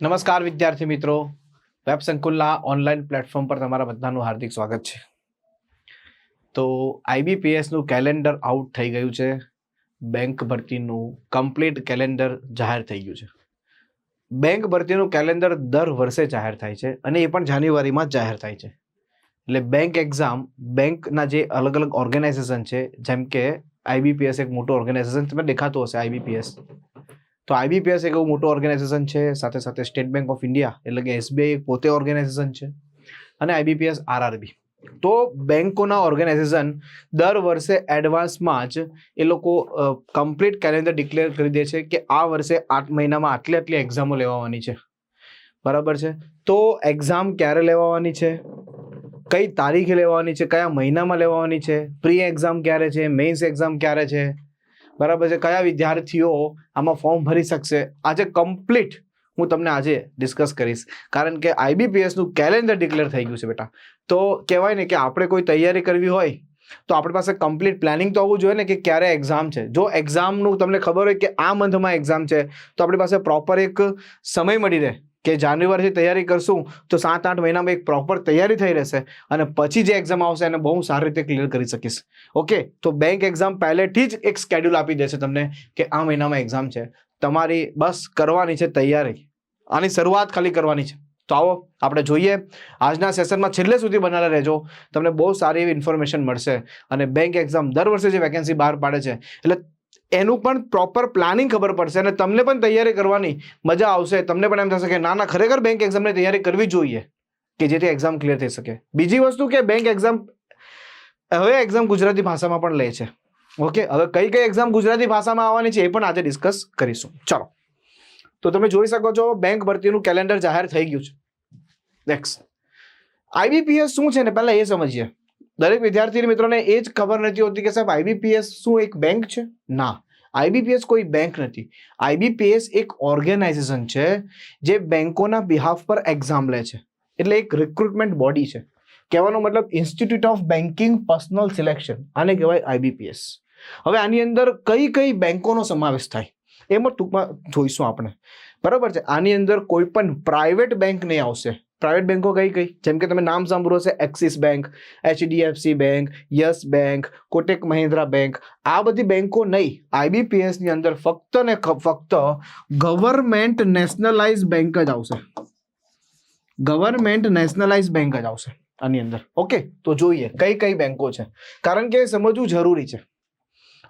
નમસ્કાર વિદ્યાર્થી મિત્રો. વેબ સંકુલના ઓનલાઈન પ્લેટફોર્મ પર તમારા બધાનું હાર્દિક સ્વાગત છે. તો આઈબીપીએસનું કેલેન્ડર આઉટ થઈ ગયું છે. બેંક ભરતીનું કમ્પ્લીટ કેલેન્ડર જાહેર થઈ ગયું છે. બેંક ભરતીનું કેલેન્ડર દર વર્ષે જાહેર થાય છે અને એ પણ જાન્યુઆરીમાં જ જાહેર થાય છે. એટલે બેંક એક્ઝામ બેંકના જે અલગ અલગ ઓર્ગેનાઇઝેશન છે, જેમ કે આઈબીપીએસ એક મોટું ઓર્ગેનાઇઝેશન, તમે દેખાતું હશે આઈબીપીએસ. તો આઈબીપીએસ એક એવું મોટું ઓર્ગેનાઇઝેશન છે, સાથે સાથે સ્ટેટ બેંક ઓફ ઇન્ડિયા એટલે કે એસબીઆઈ પોતે ઓર્ગેનાઇઝેશન છે, અને આઈબીપીએસ આરઆરબી તો બેંકોના ઓર્ગેનાઇઝેશન દર વર્ષે એડવાન્સમાં જ એ લોકો કમ્પ્લીટ કેલેન્ડર ડિક્લેર કરી દે છે કે આ વર્ષે આઠ મહિનામાં આટલી આટલી એક્ઝામો લેવાની છે. બરાબર છે? તો એક્ઝામ ક્યારે લેવાની છે? કઈ તારીખે લેવાની છે? કયા મહિનામાં લેવાની છે? પ્રી એક્ઝામ ક્યારે છે? મેઇન્સ એક્ઝામ ક્યારે છે? બરાબર છે? કયા વિદ્યાર્થીઓ આમાં ફોર્મ ભરી શકશે? આજે કમ્પ્લીટ હું તમને આજે ડિસ્કસ કરીશ. કારણ કે આઈબીપીએસનું કેલેન્ડર ડિક્લેર થઈ ગયું છે બેટા. તો કહેવાય ને કે આપણે કોઈ તૈયારી કરવી હોય, તો આપણી પાસે કમ્પ્લીટ પ્લાનિંગ તો હોવું જોઈએ ને કે ક્યારે એક્ઝામ છે? જો એક્ઝામનું તમને ખબર હોય કે આ મંથમાં એક્ઝામ છે, તો આપણી પાસે પ્રોપર એક સમય મળી રહે. કે જાન્યુઆરીથી તૈયારી કરશું તો સાત આઠ મહિનામાં એક પ્રોપર તૈયારી થઈ રહેશે અને પછી જે એક્ઝામ આવશે એને બહુ સારી રીતે ક્લિયર કરી શકીશ. ઓકે તો બેંક એક્ઝામ પહેલેથી જ એક સ્કેડ્યુલ આપી દેશે તમને કે આ મહિનામાં એક્ઝામ છે. તમારી બસ કરવાની છે તૈયારી. આની શરૂઆત ખાલી કરવાની છે. તો આવો, આપણે જોઈએ. આજના સેશનમાં છેલ્લે સુધી બનાવેલા રહેજો. તમને બહુ સારી એવી ઇન્ફોર્મેશન મળશે અને બેંક એક્ઝામ દર વર્ષે જે વેકેન્સી બહાર પાડે છે, એટલે એનું પણ પ્રોપર પ્લાનિંગ ખબર પડશે અને તમને પણ તૈયારી કરવાની મજા આવશે. તમને પણ એમ થશે કે ના ના, ખરેખર બેંક એક્ઝામની તૈયારી કરવી જોઈએ કે જેથી એક્ઝામ ક્લિયર થઈ શકે. બીજી વસ્તુ કે બેંક એક્ઝામ હવે એક્ઝામ ગુજરાતી ભાષામાં પણ લે છે. ઓકે હવે કઈ કઈ એક્ઝામ ગુજરાતી ભાષામાં આવવાની છે એ પણ આજે ડિસ્કસ કરીશું. ચાલો. તો તમે જોઈ શકો છો બેંક ભરતીનું કેલેન્ડર જાહેર થઈ ગયું છે. નેક્સ્ટ આઈબીપીએસ શું છે ને પહેલા એ સમજીએ. દરેક વિદ્યાર્થી મિત્રોને એ જ ખબર નથી હોતી કે સાહેબ આઈબીપીએસ શું એક બેંક છે? ના. આઈબીપીએસ કોઈ બેંક નથી. આઈબીપીએસ એક ઓર્ગેનાઇઝેશન છે જે બેંકોના બિહાફ પર એક્ઝામ લે છે. એટલે એક રિક્રુટમેન્ટ બોડી છે. કહેવાનો મતલબ institute of banking personnel selection આને કહેવાય આઈબીપીએસ હવે આની અંદર કઈ કઈ બેંકોનો સમાવેશ થાય એમાં ટૂંકમાં જોઈશું આપણે. બરાબર છે? આની અંદર કોઈ પણ પ્રાઇવેટ બેંક નહીં આવશે. પ્રાઇવેટ બેંકો કઈ કઈ? જેમ કે તમે નામ સાંભળ્યું હશે Axis bank HDFC bank Yes bank Kotak Mahindra bank આ બધી બેંકો નહીં આઈબીપીએસની અંદર ફક્ત ને ફક્ત ગવર્મેન્ટ નેશનલાઇઝ બેંક જ આવશે. ગવર્મેન્ટ નેશનલાઇઝ બેંક જ આવશે આની અંદર. ઓકે તો જોઈએ કઈ કઈ બેંકો છે. કારણ કે સમજવું જરૂરી છે.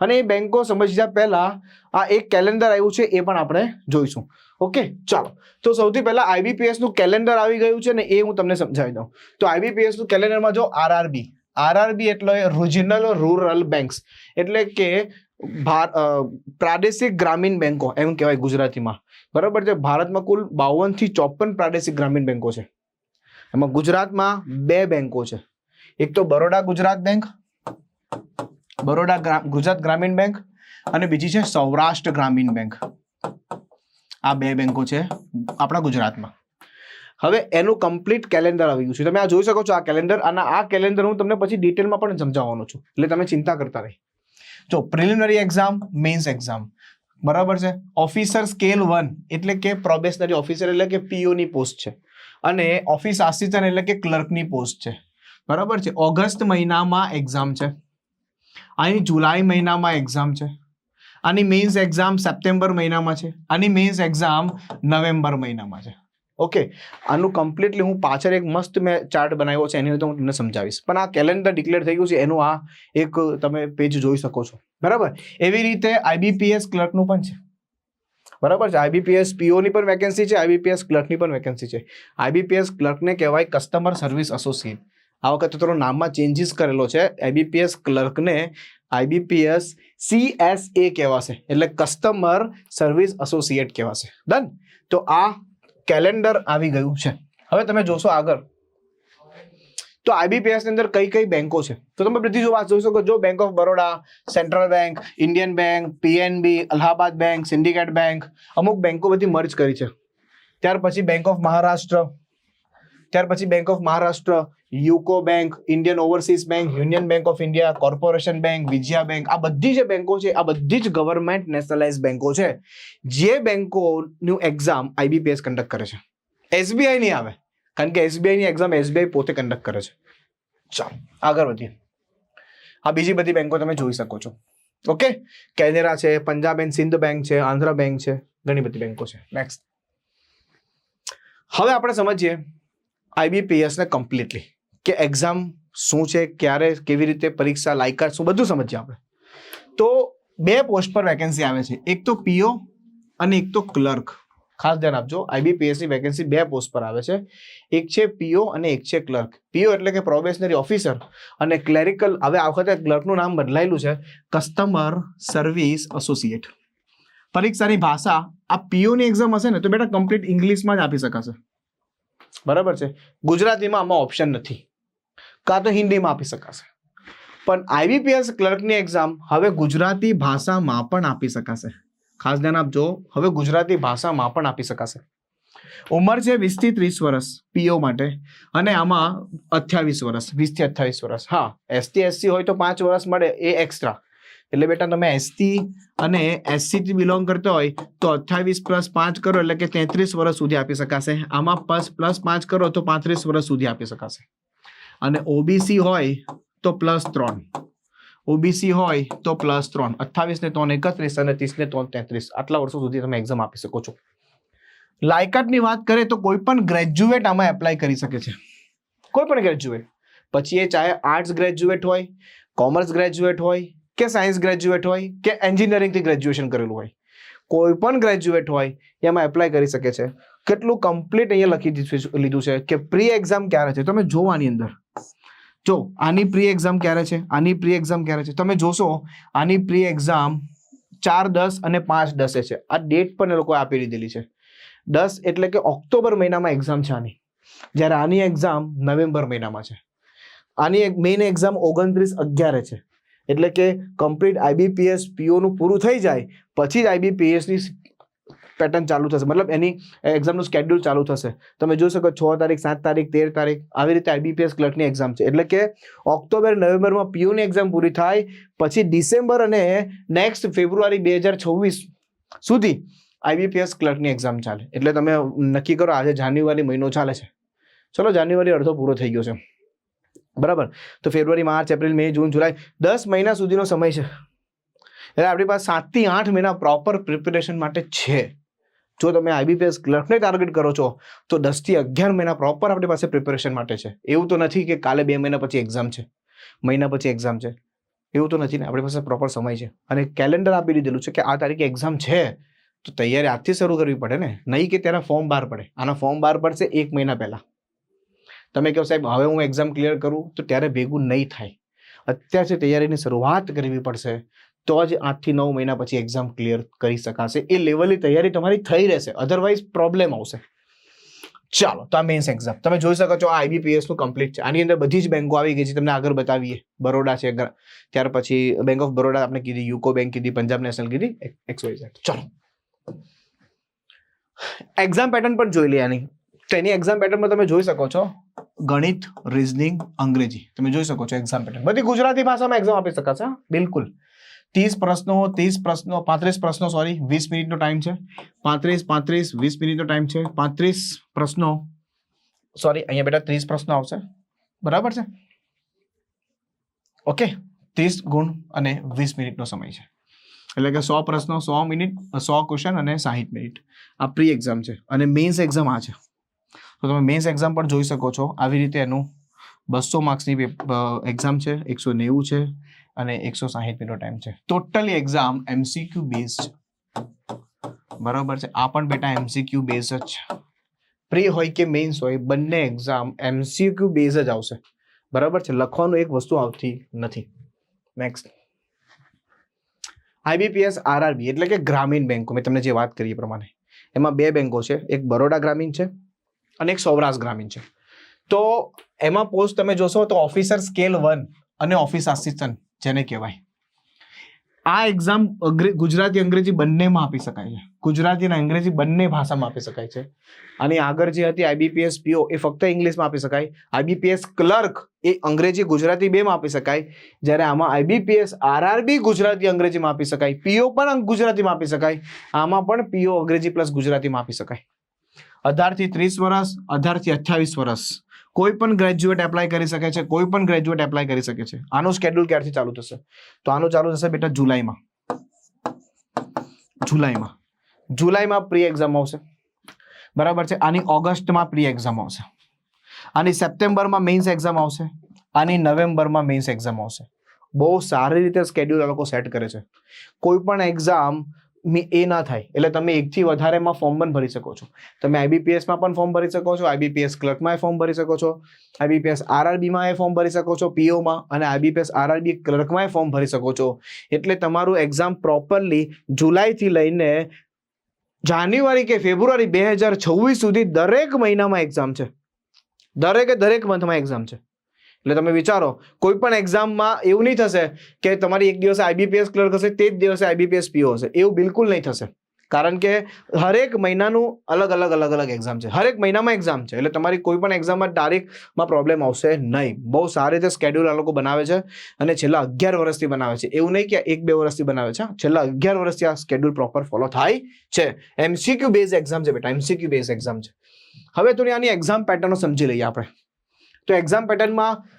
અને એ બેંકો સમજ્યા પહેલા આ એક કેલેન્ડર આવ્યું છે એ પણ આપણે જોઈશું. ઓકે, ચાલો. તો સૌથી પહેલા આઈબીપીએસનું કેલેન્ડર આવી ગયું છે ને એ હું તમને સમજાવી દઉં. તો આઈબીપીએસનું કેલેન્ડરમાં જો આરઆરબી આરઆરબી એટલે રિજનલ રૂરલ બેંક્સ. એટલે કે પ્રાદેશિક ગ્રામીણ બેંકો એમ કહેવાય ગુજરાતીમાં. બરાબર છે? ભારતમાં કુલ બાવનથી ચોપન પ્રાદેશિક ગ્રામીણ બેંકો છે. એમાં ગુજરાતમાં બે બેંકો છે. એક તો બરોડા ગુજરાત બેંક બરોડા ગુજરાત ગ્રામીણ બેંક અને બીજી છે સૌરાષ્ટ્ર ગ્રામીણ બેંક. આ બે બેંકો છે આપણા ગુજરાતમાં. હવે એનું કમ્પ્લીટ કેલેન્ડર આવી ગયું છે. તમે આ જોઈ શકો છો આ કેલેન્ડર અને આ કેલેન્ડર હું તમને પછી ડિટેલમાં પણ સમજાવવાનો છું. એટલે તમે ચિંતા કરતા રહી. જો પ્રિલિમિનરી એક્ઝામ મેન્સ એક્ઝામ બરાબર છે? ઓફિસર સ્કેલ વન એટલે કે પ્રોબેશનરી ઓફિસર એટલે કે પીઓની પોસ્ટ છે. અને ઓફિસ આસિસ્ટન્ટ એટલે કે ક્લર્કની પોસ્ટ છે. બરાબર છે? ઓગસ્ટ મહિનામાં એક્ઝામ છે. આની જુલાઈ મહિનામાં એક્ઝામ છે. આની મેન્સ એક્ઝામ સપ્ટેમ્બર મહિનામાં છે. આની મેન્સ એક્ઝામ નવેમ્બર મહિનામાં છે. ઓકે આનું કમ્પ્લીટલી હું પાછળ એક મસ્ત મેં ચાર્ટ બનાવ્યો છે, એની અંદર હું તમને સમજાવીશ. પણ આ કેલેન્ડર ડિક્લેર થઈ ગયું છે, એનું આ એક તમે પેજ જોઈ શકો છો. બરાબર? એવી રીતે આઈબીપીએસ ક્લર્કનું પણ છે. બરાબર છે? આઈબીપીએસ પીઓની પણ વેકેન્સી છે આઈબીપીએસ ક્લર્કની પણ વેકેન્સી છે. આઈબીપીએસ ક્લર્કને કહેવાય કસ્ટમર સર્વિસ એસોસિએટ આ વખતે થોડો નામમાં ચેન્જીસ કરેલો છે. આઈબીપીએસ ક્લર્કને આઈબીપીએસ સીએસએ કહેવાશે. એટલે કસ્ટમર સર્વિસ એસોસિએટ કહેવાશે. ડન તો આ કેલેન્ડર આવી ગયું છે. હવે તમે જોશો આગળ. તો આઈબીપીએસની અંદર કઈ કઈ બેંકો છે? તો તમે બધી જો વાત જોઈ શકો જો bank of Baroda central bank Indian bank PNB Allahabad bank syndicate bank અમુક બેંકો બધી મર્જ કરી છે. ત્યાર પછી બેંક ઓફ મહારાષ્ટ્ર ત્યાર પછી bank of Maharashtra UCO bank Indian overseas bank union bank of India corporation bank Vijaya bank આ બધી જે બેંકો છે, આ બધી જ ગવર્મેન્ટ નેશનલાઇઝ બેંકો છે, જે બેંકોનું એક્ઝામ આઈબીપીએસ કન્ડક્ટ કરે છે. એસબીઆઈ નહીં આવે. કારણ કે એસબીઆઈ ની એક્ઝામ એસબીઆઈ પોતે કન્ડક્ટ કરે છે. ચાલો, આગળ વધીએ. આ બીજી બધી બેંકો તમે જોઈ શકો છો. ઓકે કેનેરા છે, પંજાબ એન્ડ સિંધ બેંક છે, આંધ્ર બેંક છે, ઘણી બધી બેંકો છે. નેક્સ્ટ હવે આપણે સમજીએ આઈબીપીએસ ને કમ્પ્લીટલી કે એક્ઝામ શું છે, ક્યારે, કેવી રીતે, પરીક્ષા, લાયકાત શું, બધું સમજીએ આપણે. તો બે પોસ્ટ પર વેકેન્સી આવે છે. એક તો પીઓ અને એક તો ક્લર્ક ખાસ ધ્યાન આપજો આઈબીપીએસની વેકેન્સી બે પોસ્ટ પર આવે છે. એક છે પીઓ અને એક છે ક્લર્ક પીઓ એટલે કે પ્રોબેશનરી ઓફિસર અને ક્લેરિકલ હવે આ વખતે ક્લર્કનું નામ બદલાયેલું છે. કસ્ટમર સર્વિસ એસોસિએટ પરીક્ષાની ભાષા, આ પીઓની એક્ઝામ હશે ને, તો બેટા કમ્પ્લીટ ઇંગ્લિશમાં જ આપી શકાશે. બરાબર છે? ગુજરાતીમાં આમાં ઓપ્શન નથી. કાં તો હિન્દીમાં આપી શકાશે. પણ આઈબીપીએસ ક્લર્કની એક્ઝામ હવે ગુજરાતી ભાષામાં પણ આપી શકાશે. ખાસ ધ્યાન આપજો, હવે ગુજરાતી ભાષામાં પણ આપી શકાશે. ઉંમર છે વીસથી ત્રીસ વર્ષ પીઓ માટે. અને આમાં અઠ્યાવીસ વર્ષ વીસથી અઠ્યાવીસ વર્ષ. હા એસટી એસસી હોય તો પાંચ વર્ષ મળે, એ એક્સ્ટ્રા એટલે બેટા તમે એસટી અને એસસી થી બિલોંગ કરતા હોય તો અઠ્ઠાવીસ પ્લસ પાંચ કરો એટલે કે તેત્રીસ વર્ષ સુધી આપી શકાશે. આમાં પ્લસ પ્લસ પાંચ કરો તો પાંત્રીસ વર્ષ સુધી આપી શકાશે. અને ઓબીસી હોય તો પ્લસ ત્રણ. ઓબીસી હોય તો પ્લસ ત્રણ. અઠ્ઠાવીસ ને ત્રણ એકત્રીસ અને ત્રીસ ને ત્રણ તેત્રીસ. આટલા વર્ષો સુધી તમે એક્ઝામ આપી શકો છો. લાયકાતની વાત કરીએ તો કોઈ પણ ગ્રેજ્યુએટ આમાં એપ્લાય કરી શકે છે. કોઈ પણ ગ્રેજ્યુએટ પછી એ ચાહે આર્ટ્સ ગ્રેજ્યુએટ હોય કોમર્સ ગ્રેજ્યુએટ હોય કે સાયન્સ ગ્રેજ્યુએટ હોય, કે એન્જિનિયરિંગથી ગ્રેજ્યુએશન કરેલું હોય. કોઈ પણ ગ્રેજ્યુએટ હોય, એમાં એપ્લાય કરી શકે છે. કેટલું કમ્પ્લીટ અહીંયા લખી લીધું છે કે પ્રી એક્ઝામ ક્યારે છે? તમે જો આની અંદર. જો, આની પ્રી એક્ઝામ ક્યારે છે? આની પ્રી એક્ઝામ ક્યારે છે? તમે જોશો, આની પ્રી એક્ઝામ ચાર દસ અને પાંચ દસે છે. આ ડેટ પણ એ લોકોએ આપી દીધેલી છે. દસ એટલે કે ઓક્ટોબર મહિનામાં એક્ઝામ છે આની. જ્યારે આની એક્ઝામ નવેમ્બર મહિનામાં છે. આની મેઇન એક્ઝામ ઓગણત્રીસ અગિયારે છે. એટલે કે કમ્પ્લીટ આઈબીપીએસ પીઓનું પૂરું થઈ જાય, પછી જ આઈબીપીએસની પેટર્ન ચાલુ થશે. મતલબ એની એક્ઝામનું સ્કેડ્યુલ ચાલુ થશે. તમે જોઈ શકો છ તારીખ, સાત તારીખ, તેર તારીખ, આવી રીતે આઈબીપીએસ ક્લર્કની એક્ઝામ છે. એટલે કે ઓક્ટોબર, નવેમ્બરમાં પીઓની એક્ઝામ પૂરી થાય, પછી ડિસેમ્બર અને નેક્સ્ટ ફેબ્રુઆરી બે હજાર છવ્વીસ સુધી આઈબીપીએસ ક્લર્કની એક્ઝામ ચાલે. એટલે તમે નક્કી કરો આજે જાન્યુઆરી મહિનો ચાલે છે. ચલો જાન્યુઆરી અડધો પૂરો થઈ ગયો છે. બરાબર? તો ફેબ્રુઆરી, માર્ચ, એપ્રિલ, મે, જૂન, જુલાઈ, દસ મહિના સુધીનો સમય છે. એટલે આપણી પાસે સાતથી આઠ મહિના પ્રોપર પ્રિપેરેશન માટે છે. જો તમે આઈબીપીએસ ક્લર્કને ટાર્ગેટ કરો છો, તો દસથી અગિયાર મહિના પ્રોપર આપણી પાસે પ્રિપેરેશન માટે છે. એવું તો નથી કે કાલે બે મહિના પછી એક્ઝામ છે, મહિના પછી એક્ઝામ છે. એવું તો નથી ને, આપણી પાસે પ્રોપર સમય છે. અને કેલેન્ડર આપી દીધેલું છે કે આ તારીખે એક્ઝામ છે, તો તૈયારી આજથી શરૂ કરવી પડે ને. નહીં કે ત્યારે ફોર્મ બહાર પડે. આના ફોર્મ બહાર પડશે એક મહિના પહેલા. તમે કહો સાહેબ, હવે હું એક્ઝામ ક્લિયર કરું તો ત્યારે ભેગું નહીં થાય. અત્યારથી તૈયારીની શરૂઆત કરવી પડશે તો જ આઠથી નવ મહિના પછી એક્ઝામ ક્લિયર કરી શકાશે. એ લેવલની તૈયારી તમારી થઈ રહેશે. અધરવાઇઝ પ્રોબ્લેમ આવશે. ચાલો, તો આ મેન્સ એક્ઝામ તમે જોઈ શકો છો, આ આઈબીપીએસનું કમ્પ્લીટ છે. આની અંદર બધી જ બેંકો આવી ગઈ છે, તમને આગળ બતાવીએ. બરોડા છે ત્યાર પછી બેંક ઓફ બરોડા આપણે કીધી, યુકો બેંક કીધી પંજાબ નેશનલ કીધી એક્સ વાય ચાલો. એક્ઝામ પેટર્ન પણ જોઈ લે આની. તો એની એક્ઝામ પેટર્નમાં તમે જોઈ શકો છો ગણિત રિઝનિંગ અંગ્રેજી. તમે જોઈ શકો છો એક્ઝામ પેટર્ન બધી ગુજરાતી ભાષામાં એક્ઝામ આપી શકાશે બિલકુલ. ત્રીસ પ્રશ્નો ત્રીસ પ્રશ્નો, પાંત્રીસ પ્રશ્નો સોરી વીસ મિનિટનો ટાઈમ છે. પાંત્રીસ પાંત્રીસ, વીસ મિનિટનો ટાઈમ છે. પાંત્રીસ પ્રશ્નો સોરી અહીંયા બેટા ત્રીસ પ્રશ્નો આવશે. બરાબર છે? ઓકે. ત્રીસ ગુણ અને વીસ મિનિટનો સમય છે. એટલે કે સો પ્રશ્નો, સો મિનિટ, સો ક્વેશ્ચન અને સાહીઠ મિનિટ. આ પ્રી એક્ઝામ છે. અને મેન્સ એક્ઝામ આ છે. તો તમે મેન્સ એક્ઝામ પણ જોઈ શકો છો. આવી રીતે એનું બસો માર્ક્સની એક્ઝામ છે, એકસો નેવું છે અને એકસો સાહીઠ મિનિટનો ટાઈમ છે. ટોટલી એક્ઝામ એમસીક્યુ બેઝ છે બરાબર છે? આ પણ બેટા એમસીક્યુ બેઝ જ. છે પ્રી હોય કે મેન્સ હોય, બંને એક્ઝામ એમસીક્યુ બેઝ જ આવશે. બરાબર છે? લખવાનું એક વસ્તુ આવતી નથી. નેક્સ્ટ આઈબીપીએસ આરઆરબી એટલે કે ગ્રામીણ બેંકો. મેં તમને જે વાત કરી એ પ્રમાણે. એમાં બે બેંકો છે. એક બરોડા ગ્રામીણ છે અને એક સૌરાષ્ટ્ર ગ્રામીણ છે. તો એમાં પોસ્ટ તમે જોશો તો ઓફિસર સ્કેલ વન અને ઓફિસ આસિસ્ટન્ટ જેને કહેવાય. આ એક્ઝામ ગુજરાતી અંગ્રેજી બંનેમાં આપી શકાય છે. ગુજરાતી અને અંગ્રેજી બંને ભાષામાં આપી શકાય છે. અને આગળ જે હતી આઈબીપીએસ પીઓ એ ફક્ત ઇંગ્લિશમાં આપી શકાય. આઈબીપીએસ ક્લર્ક એ અંગ્રેજી ગુજરાતી બેમાં આપી શકાય. જ્યારે આમાં આઈબીપીએસ આરઆરબી ગુજરાતી અંગ્રેજીમાં આપી શકાય. પીઓ પણ ગુજરાતીમાં આપી શકાય. આમાં પણ પીઓ અંગ્રેજી પ્લસ ગુજરાતીમાં આપી શકાય. અઢારથી ત્રીસ વર્ષ અઢારથી અઠ્યાવીસ વર્ષ કોઈ પણ ગ્રેજ્યુએટ એપ્લાય કરી શકે છે, કોઈ પણ ગ્રેજ્યુએટ એપ્લાય કરી શકે છે. આનું સ્કેડ્યુલ ક્યારથી ચાલુ થશે? તો આનું ચાલુ થશે બેટા જુલાઈમાં. જુલાઈમાં. જુલાઈમાં પ્રી એક્ઝામ આવશે. બરાબર છે? આની ઓગસ્ટમાં પ્રી એક્ઝામ આવશે. આની સપ્ટેમ્બરમાં મેઇન્સ એક્ઝામ આવશે. આની નવેમ્બરમાં મેઇન્સ એક્ઝામ આવશે. બહુ સારી રીતે સ્કેડ્યુલ આ લોકો સેટ કરે છે. કોઈ પણ એક્ઝામ એ ના થાય. એટલે તમે એકથી વધારેમાં ફોર્મ પણ ભરી શકો છો. તમે આઈબીપીએસમાં પણ ફોર્મ ભરી શકો છો આઈબીપીએસ ક્લર્કમાં ફોર્મ ભરી શકો છો આઈબીપીએસ આરઆરબીમાં એ ફોર્મ ભરી શકો છો પીઓમાં અને આઈબીપીએસ આરઆરબી ક્લર્કમાં ફોર્મ ભરી શકો છો. એટલે તમારું એક્ઝામ પ્રોપરલી જુલાઈથી લઈને જાન્યુઆરી કે ફેબ્રુઆરી બે હજાર છવ્વીસ સુધી દરેક મહિનામાં એક્ઝામ છે. દરેકે દરેક મંથમાં એક્ઝામ છે. એટલે તમે વિચારો કોઈ પણ એક્ઝામમાં એવું નહીં થશે કે તમારી એક દિવસે આઈબીપીએસ ક્લર્ક હશે, તે જ દિવસે આઈબીપીએસ પીઓ હશે. એવું બિલકુલ નહીં થશે. કારણ કે હરેક મહિનાનું અલગ અલગ અલગ અલગ એક્ઝામ છે. હરેક મહિનામાં એક્ઝામ છે. એટલે તમારી કોઈ પણ એક્ઝામમાં તારીખમાં પ્રોબ્લેમ આવશે નહીં. બહુ સારી રીતે સ્કેડ્યુલ આ લોકો બનાવે છે અને છેલ્લા અગિયાર વર્ષથી બનાવે છે. એવું નહીં કે એક, બે વર્ષથી બનાવે છે. છેલ્લા અગિયાર વર્ષથી આ સ્કેડ્યુલ પ્રોપર ફોલો થાય છે. એમસીક્યુ બેઝ એક્ઝામ છે બેટા. એમસીક્યુ બેઝ એક્ઝામ છે. હવે થોડી આની એક્ઝામ પેટર્નો સમજી લઈએ આપણે. તો એક્ઝામ પેટર્નમાં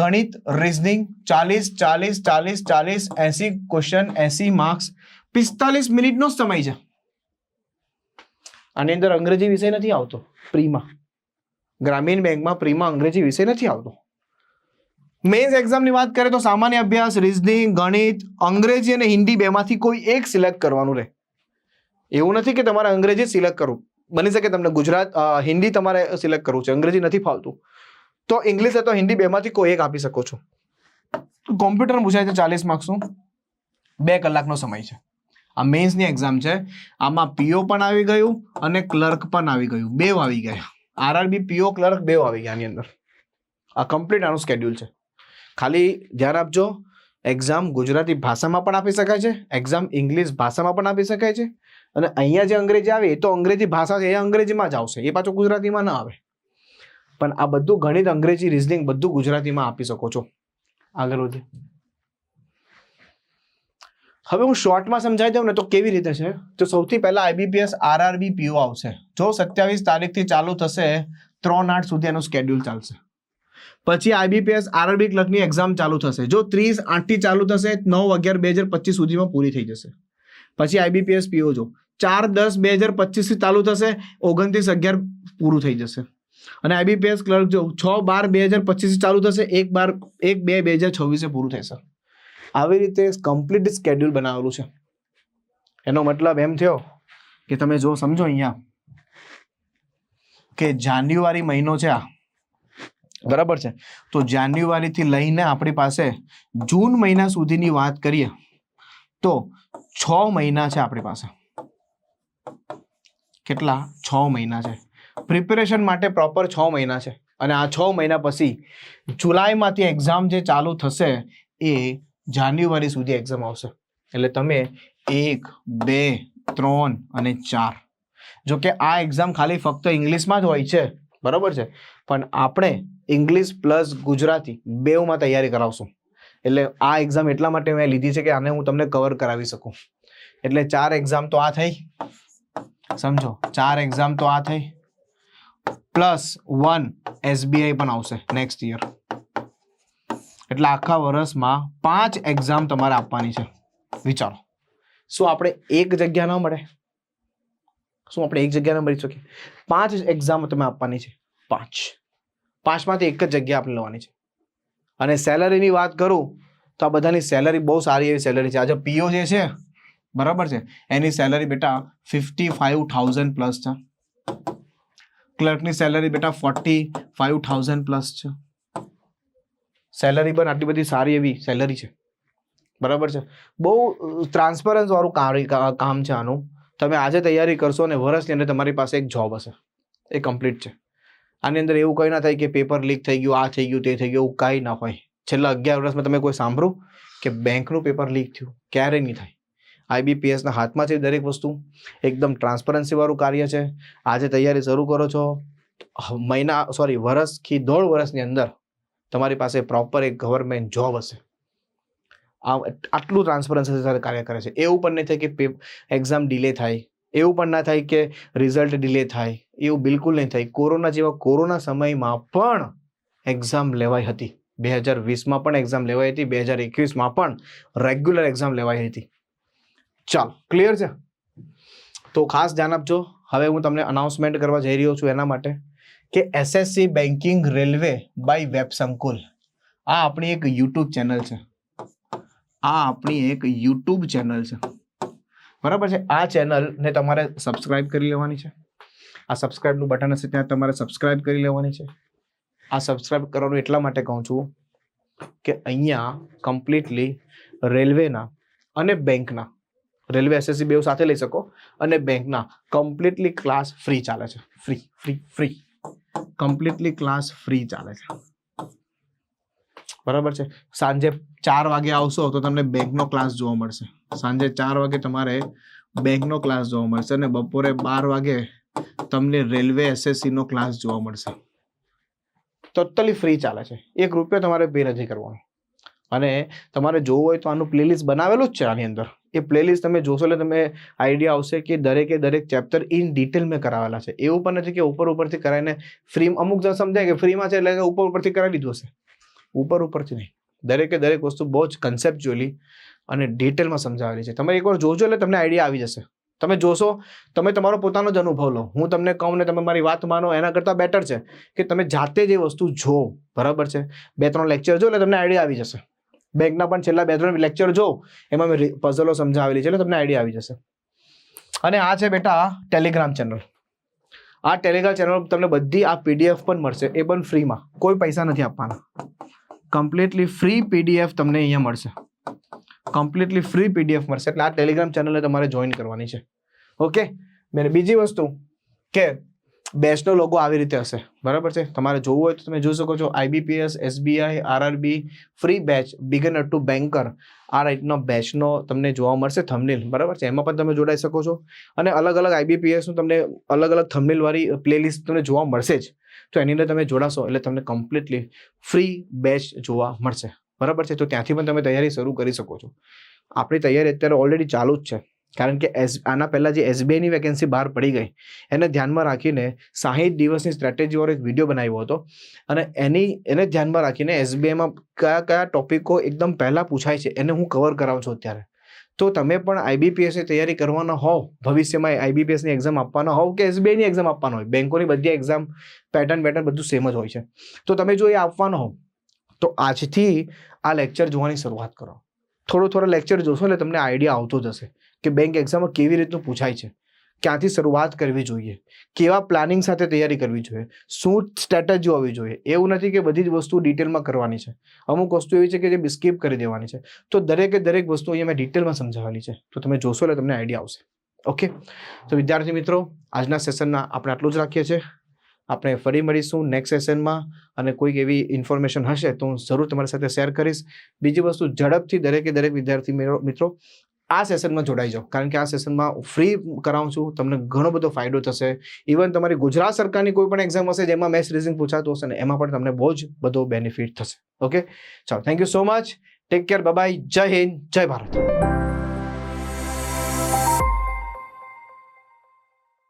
ગણિત રીઝનિંગ ચાલીસ ચાલીસ ચાલીસ ચાલીસ, એસી ક્વેશ્ચન એસી માર્ક્સ પિસ્તાલીસ મિનિટનો સમય છે. આની અંદર અંગ્રેજી વિષય નથી આવતો, પ્રીમાં. ગ્રામીણ બેંકમાં પ્રીમાં અંગ્રેજી વિષય નથી આવતો. મેન્સ એક્ઝામની વાત કરીએ તો સામાન્ય અભ્યાસ રીઝનિંગ ગણિત, અંગ્રેજી અને હિન્દી બેમાંથી કોઈ એક સિલેક્ટ કરવાનું રહે. એવું નથી કે તમારે અંગ્રેજી સિલેક્ટ કરવું. બની શકે તમને ગુજરાત હિન્દી તમારે સિલેક્ટ કરવું છે. અંગ્રેજી નથી ફાવતું. તો ઇંગ્લિશ તો હિન્દી બેમાંથી કોઈ એક આપી શકો છો. કોમ્પ્યુટર પૂછાય છે ચાલીસ માર્ક્સનું બે કલાકનો સમય છે. આ મેન્સની એક્ઝામ છે. આમાં પીઓ પણ આવી ગયું અને ક્લર્ક પણ આવી ગયું. બે આવી ગયા. આરઆરબી પીઓ ક્લર્ક બે આવી ગયા આની અંદર. આ કમ્પ્લીટ આનું સ્કેડ્યુલ છે. ખાલી ધ્યાન આપજો એક્ઝામ ગુજરાતી ભાષામાં પણ આપી શકાય છે એક્ઝામ ઇંગ્લિશ ભાષામાં પણ આપી શકાય છે. અને અહીંયા જે અંગ્રેજી આવે, એ તો અંગ્રેજી ભાષા છે, એ અંગ્રેજીમાં જ આવશે. એ પાછું ગુજરાતીમાં ના આવે. પણ આ બધું ગણિત, અંગ્રેજી રિઝનિંગ બધું ગુજરાતીમાં આપી શકો છો. આગળ વધે હવે હું શોર્ટમાં સમજાવી દઉં ને તો કેવી રીતે છે? તો સૌથી પહેલા આઈબીપીએસ આરઆરબી પીઓ આવશે. જો સત્યાવીસ તારીખથી ચાલુ થશે, ત્રણ આઠ સુધી એનું સ્કેડ્યુલ ચાલશે. પછી આઈબીપીએસ આરઆરબી ક્લર્કની એક્ઝામ ચાલુ થશે. જો ત્રીસ આઠથી ચાલુ થશે, નવ અગિયાર બે હજાર પચીસ સુધીમાં પૂરી થઈ જશે. પછી આઈબીપીએસ પીઓ જો. ચાર દસ બે હજાર પચીસથી ચાલુ થશે, ઓગણત્રીસ અગિયાર પૂરું થઈ જશે. અને આઈબીપીએસ ક્લર્ક જો છ બાર બે હજાર પચીસ ચાલુ થશે, એક બાર, એક બે બે હજાર છવ્વીસે પૂરું થશે આવી રીતે કમ્પ્લીટ સ્કેડ્યુલ બનાવેલું છે. એનો મતલબ એમ થયો કે તમે જો સમજો અહીંયા કે જાન્યુઆરી મહિનો છે આ. બરાબર છે? તો જાન્યુઆરીથી લઈને આપણી પાસે જૂન મહિના સુધીની વાત કરીએ, તો છ મહિના છે આપણી પાસે. કેટલા? છ મહિના છે. પ્રિપેરેશન માટે પ્રોપર છ મહિના છે. અને આ છ મહિના પછી જુલાઈમાંથી એક્ઝામ જે ચાલુ થશે એ જાન્યુઆરી સુધી એક્ઝામ આવશે. એટલે તમે એક, બે, ત્રણ અને ચાર. જો કે આ એક્ઝામ ખાલી ફક્ત ઇંગ્લિશમાં જ હોય છે. બરાબર છે? પણ આપણે ઇંગ્લિશ પ્લસ ગુજરાતી બેઉમાં તૈયારી કરાવશું. એટલે આ એક્ઝામ એટલા માટે મેં લીધી છે કે આને હું તમને કવર કરાવી શકું. એટલે ચાર એક્ઝામ તો આ થઈ. સમજો? ચાર એક્ઝામ તો આ થઈ. પ્લસ વન એસબીઆઈ પણ આવશે નેક્સ્ટ યર એટલે આખા વર્ષમાં પાંચ એક્ઝામ તમારે આપવાની છે. વિચારો. શું આપણે એક જગ્યા ન મળે? શું આપણે એક જગ્યા ન મળી શકીએ? પાંચ એક્ઝામ તમે આપવાની છે. પાંચ. પાંચમાંથી એક જ જગ્યા આપણે લેવાની છે. અને સેલરીની વાત કરું, તો આ બધાની સેલરી બહુ સારી એવી સેલરી છે. આજે પીઓ જે છે, બરાબર છે? એની સેલરી બેટા ફિફ્ટી ફાઈવ થાઉઝન્ડ પ્લસ છે. ક્લર્કની સેલરી બેટા ફોર્ટી ફાઈવ થાઉઝન્ડ પ્લસ છે. સેલરી પણ આટલી બધી સારી એવી સેલરી છે. બરાબર છે? બહુ ટ્રાન્સપરન્સ વાળું કામ છે આનું. તમે આજે તૈયારી કરશો અને વર્ષની અંદર તમારી પાસે એક જોબ હશે. એ કમ્પ્લીટ છે. આની અંદર એવું કંઈ ના થાય કે પેપર લીક થઈ ગયું, આ થઈ ગયું, તે થઈ ગયું, એવું કાંઈ ના હોય. છેલ્લા અગિયાર વર્ષમાં તમે કોઈ સાંભળ્યું કે બેંકનું પેપર લીક થયું? ક્યારે નહીં થાય. આઈબીપીએસના હાથમાં છે દરેક વસ્તુ. એકદમ ટ્રાન્સપરન્સીવાળું કાર્ય છે. આજે તૈયારી શરૂ કરો છો. મહિના સોરી વર્ષથી દોઢ વર્ષની અંદર તમારી પાસે પ્રોપર એક ગવર્મેન્ટ જોબ હશે. આટલું ટ્રાન્સપરન્સી સાથે કાર્ય કરે છે. એવું પણ નહીં થાય કે એક્ઝામ ડિલે થાય. એવું પણ ના થાય કે રિઝલ્ટ ડિલે થાય. એવું બિલકુલ નહીં થાય. કોરોના જેવા કોરોના સમયમાં પણ એક્ઝામ લેવાઈ હતી. બે હજાર વીસમાં પણ એક્ઝામ લેવાઈ હતી. બે હજાર એકવીસમાં પણ રેગ્યુલર એક્ઝામ લેવાઈ હતી. ચાલો ક્લિયર છે? તો ખાસ ધ્યાન આપજો, હવે હું તમને અનાઉન્સમેન્ટ કરવા જઈ રહ્યો છું એના માટે કે SSC banking railway by web Sankul આ આપણી એક યુટ્યુબ ચેનલ છે. આ આપણી એક યુટ્યુબ ચેનલ છે. બરાબર છે? આ ચેનલને તમારે સબસ્ક્રાઇબ કરી લેવાની છે. આ સબસ્ક્રાઇબનું બટન હશે ત્યાં તમારે સબસ્ક્રાઇબ કરી લેવાની છે. આ સબસ્ક્રાઇબ કરવાનું એટલા માટે કહું છું કે અહીંયા કમ્પ્લીટલી રેલવેના અને બેંકના રેલવે એસએસસી બેવ સાથે લઈ શકો અને બેંકના કમ્પ્લીટલી ક્લાસ ફ્રી ચાલે છે. Free free free completely class free ચાલે છે. બરાબર છે? સાંજે ચાર વાગે આવશો તો તમને બેંકનો ક્લાસ જોવા મળશે. સાંજે ચાર વાગે તમારે બેંકનો ક્લાસ જોવા મળશે અને બપોરે બાર વાગે તમને રેલવે એસએસસી નો ક્લાસ જોવા મળશે. ટોટલી ફ્રી ચાલે છે. એક રૂપિયો તમારે પે નથી કરવાનો. અને તમારે જોવું હોય તો આનું પ્લેલિસ્ટ બનાવેલું જ છે આની અંદર. એ પ્લેલિસ્ટ તમે જોશો એટલે તમે આઈડિયા આવશે કે દરેકે દરેક ચેપ્ટર ઇન ડિટેલ મેં કરાવેલા છે. એવું પણ નથી કે ઉપર ઉપરથી કરાવીને ફ્રી અમુક જણ સમજાય કે ફ્રીમાં છે એટલે ઉપર ઉપરથી કરાવી દીધું હશે. ઉપર ઉપરથી નહીં. દરેકે દરેક વસ્તુ બહુ જ કન્સેપ્ચ્યુઅલી અને ડિટેલમાં સમજાવેલી છે. તમે એકવાર જોજો એટલે તમને આઈડિયા આવી જશે. તમે જોશો, તમે તમારો પોતાનો જ અનુભવ લો. હું તમને કહું ને તમે મારી વાત માનો, એના કરતાં બેટર છે કે તમે જાતે જે વસ્તુ જો બરાબર છે? બે ત્રણ લેક્ચર જો એટલે તમને આઈડિયા આવી જશે. બેંકના પણ છેલ્લા બે, ત્રણ લેક્ચર જો એમાં મેં પઝલો સમજાવેલી છે એટલે તમને આઈડિયા આવી જશે. અને આ છે બેટા ટેલિગ્રામ ચેનલ આ ટેલિગ્રામ ચેનલ તમને બધી આ પીડીએફ પણ મળશે, એ પણ ફ્રીમાં કોઈ પૈસા નથી આપવાના. કમ્પ્લીટલી ફ્રી પીડીએફ તમને અહીંયા મળશે. કમ્પ્લીટલી ફ્રી પીડીએફ મળશે, એટલે આ ટેલિગ્રામ ચેનલને તમારે જોઈન કરવાની છે. ઓકે મેં બીજી વસ્તુ કે બેચનો લોગો આવી રીતે હશે. બરાબર છે? તમારે જોવું હોય તો તમે જોઈ શકો છો IBPS SBI RRB free batch beginner to banker આ રાઈટનો બેચનો તમને જોવા મળશે થમનેલ બરાબર છે? એમાં પણ તમે જોડાઈ શકો છો. અને અલગ અલગ આઈબીપીએસનું તમને અલગ અલગ થમનેલ વાળી પ્લેલિસ્ટ તમને જોવા મળશે જ. તો એની અંદર તમે જોડાશો એટલે તમને કમ્પ્લીટલી ફ્રી બેચ જોવા મળશે. બરાબર છે? તો ત્યાંથી પણ તમે તૈયારી શરૂ કરી શકો છો. આપણી તૈયારી અત્યારે ઓલરેડી ચાલુ જ છે. કારણ કે એસ, આના પહેલાં જે એસબીઆઈની વેકેન્સી બહાર પડી ગઈ, એને ધ્યાનમાં રાખીને સાહીઠ દિવસની સ્ટ્રેટેજી એક વીડિયો બનાવ્યો હતો. અને એની, એને ધ્યાનમાં રાખીને એસબીઆઈમાં કયા કયા ટોપિકો એકદમ પહેલાં પૂછાય છે, એને હું કવર કરાવું છું અત્યારે. તો તમે પણ આઈબીપીએસની તૈયારી કરવાના હોવ, ભવિષ્યમાં આઈબીપીએસની એક્ઝામ આપવાના હોવ કે એસબીઆઈની એક્ઝામ આપવાના હોય? બેંકોની બધી એક્ઝામ પેટર્ન પેટર્ન બધું સેમ જ હોય છે. તો તમે જો એ આપવાનો હોવ, તો આજથી આ લેક્ચર જોવાની શરૂઆત કરો. થોડો થોડો લેક્ચર જોશો એટલે તમને આઈડિયા આવતો જશે. કે બેંક એક્ઝામમાં કેવી રીતનું પૂછાય છે? ક્યાંથી શરૂઆત કરવી જોઈએ? કેવા પ્લાનિંગ સાથે તૈયારી કરવી જોઈએ? શું સ્ટ્રેટેજી હોવી જોઈએ? એવું નથી કે બધી જ વસ્તુ ડિટેલમાં કરવાની છે. અમુક વસ્તુ એવી છે કે જે સ્કીપ કરી દેવાની છે. તો દરેકે દરેક વસ્તુ અહીંયા મેં ડિટેલમાં સમજાવવાની છે. તો તમે જોશો એટલે તમને આઈડિયા આવશે. ઓકે તો વિદ્યાર્થી મિત્રો, આજના સેશનના આપણે આટલું જ રાખીએ છીએ. આપણે ફરી મળીશું નેક્સ્ટ સેશનમાં અને કોઈક એવી ઇન્ફોર્મેશન હશે તો હું જરૂર તમારી સાથે શેર કરીશ. બીજી વસ્તુ ઝડપથી દરેકે દરેક વિદ્યાર્થી મિત્રો આ સેશનમાં જોડાઈ જાઓ. કારણ કે આ સેશનમાં ફ્રી કરાવું છું. તમને ઘણો બધો ફાયદો થશે. ઇવન તમારી ગુજરાત સરકારની કોઈ પણ એક્ઝામ હશે જેમાં મેથ્સ રીઝનિંગ પૂછાતું હશે ને, એમાં પણ તમને બહુ જ બધો બેનિફિટ થશે. ઓકે ચાલો thank you so much take care bye Jai Hind. Jai Bharat.